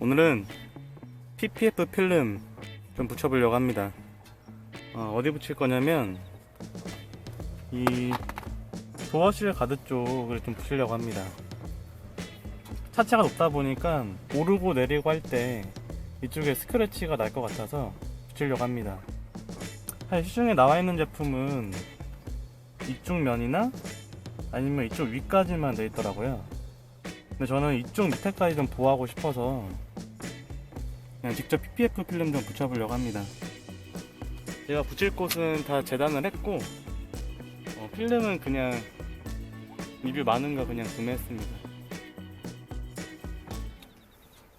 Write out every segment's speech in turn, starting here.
오늘은 PPF 필름 좀 붙여보려고 합니다. 어, 디 붙일 거냐면 이 도어실 가드 쪽을 좀 붙이려고 합니다. 차체가 높다 보니까 오르고 내리고 할 때 이쪽에 스크래치가 날 것 같아서 붙이려고 합니다. 사실 시중에 나와 있는 제품은 이쪽 면이나 아니면 이쪽 위까지만 돼 있더라고요. 근데 저는 이쪽 밑에까지 좀 보호하고 싶어서 그냥 직접 PPF 필름 좀 붙여보려고 합니다. 제가 붙일 곳은 다 재단을 했고 어, 필름은 그냥 리뷰 많은 거 그냥 구매했습니다.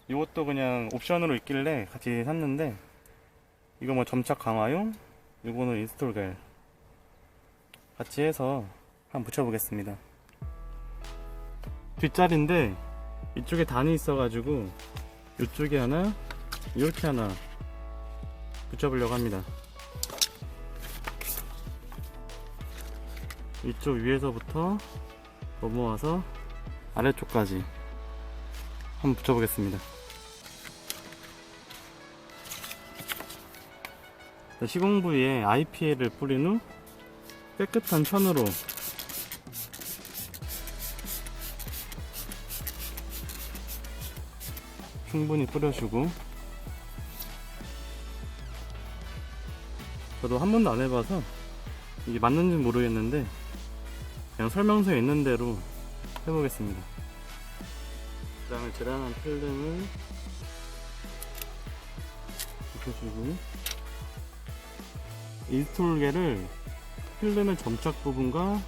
이것도 그냥 옵션으로 있길래 같이 샀는데 이거 뭐 점착 강화용, 이거는 인스톨 겔 같이 해서 한번 붙여보겠습니다. 뒷자리인데 이쪽에 단이 있어가지고 이쪽에 하나, 이렇게 하나 붙여보려고 합니다. 이쪽 위에서부터 넘어와서 아래쪽까지 한번 붙여보겠습니다. 시공 부위에 IPL을 뿌린 후 깨끗한 천으로 충분히 뿌려주고 저도 한 번도 안 해봐서 이게 맞는지 모르겠는데 그냥 설명서에 있는 대로 해보겠습니다. 그 다음에 재단한 필름을 붙여주고 인스톨계를 필름의 점착 부분과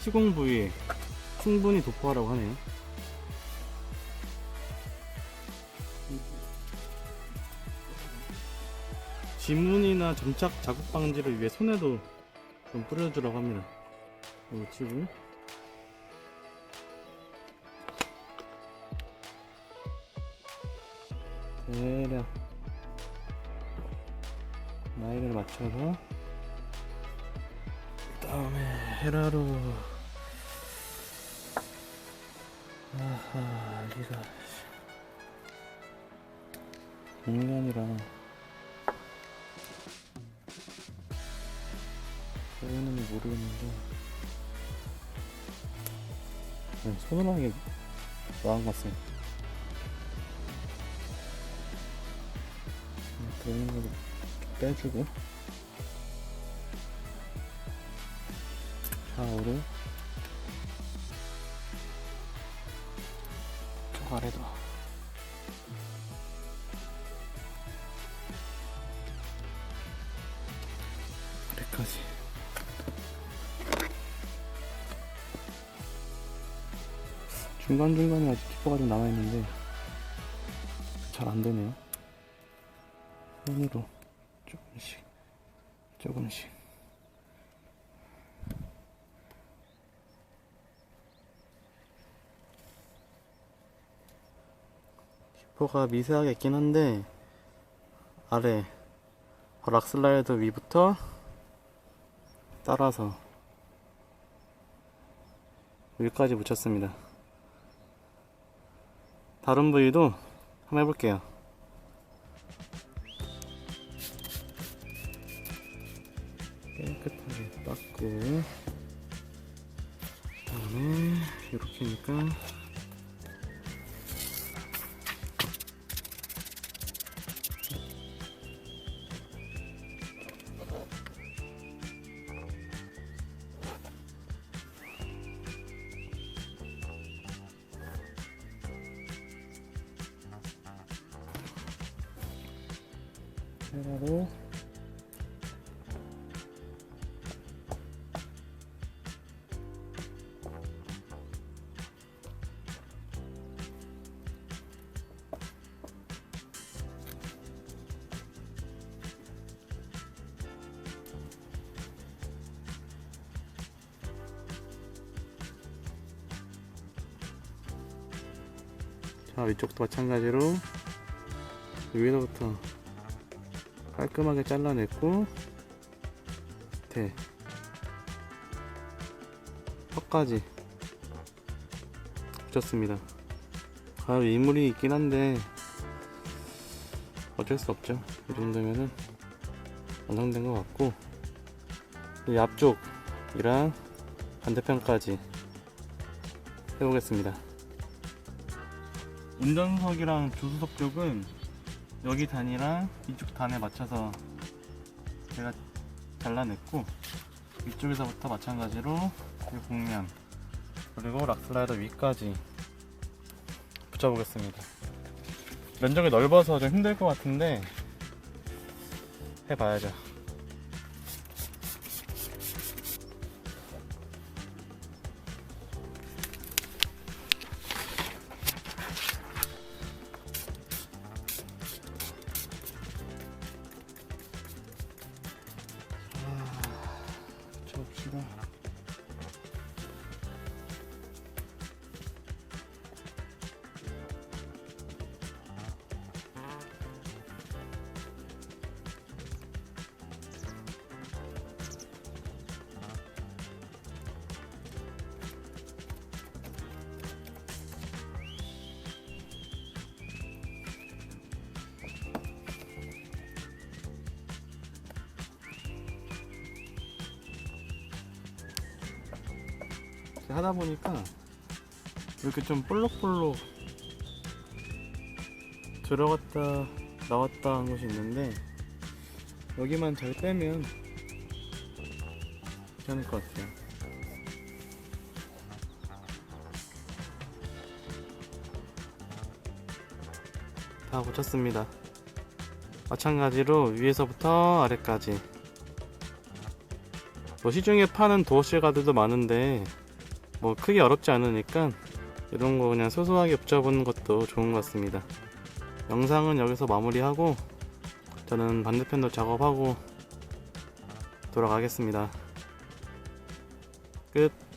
시공 부위에 충분히 도포하라고 하네요 지문이나 점착 자국 방지를 위해 손에도 좀 뿌려주라고 합니다. 이거 치고. 대략 나이를 맞춰서 그 다음에 헤라로 아하 여기가 공간이라 저거는 모르겠는데. 네, 손으로 하는 게 나은 것 같아요 그런 거를 좀 빼주고. 좌우로. 저 아래도 중간중간에 아직 기포가 좀 남아있는데 잘 안되네요. 손으로 조금씩 조금씩. 기포가 미세하게 있긴 한데 아래 락슬라이더 위부터 따라서 위까지 붙였습니다 다른 부위도 한번 해볼게요. 깨끗하게 닦고 그다음에 이렇게니까 헤라로 자 이쪽도 마찬가지로 위에서부터 깔끔하게 잘라냈고 밑에 턱까지 붙였습니다 가로 이물이 있긴 한데 어쩔 수 없죠. 이 정도면은 완성된 것 같고 이 앞쪽이랑 반대편까지 해보겠습니다. 운전석이랑 조수석 쪽은 여기 단이랑 이쪽 단에 맞춰서 제가 잘라냈고 위쪽에서부터 마찬가지로 이 곡면 그리고 락슬라이더 위까지 붙여보겠습니다. 면적이 넓어서 좀 힘들 것 같은데 해봐야죠. 하다 보니까 이렇게 좀 볼록볼록 들어갔다 나왔다 한 곳이 있는데 여기만 잘 빼면 괜찮을 것 같아요. 다 붙였습니다. 마찬가지로 위에서부터 아래까지 뭐 시중에 파는 도어실 가드도 많은데 뭐 크게 어렵지 않으니까 이런 거 그냥 소소하게 붙여보는 것도 좋은 것 같습니다. 영상은 여기서 마무리하고 저는 반대편도 작업하고 돌아가겠습니다. 끝.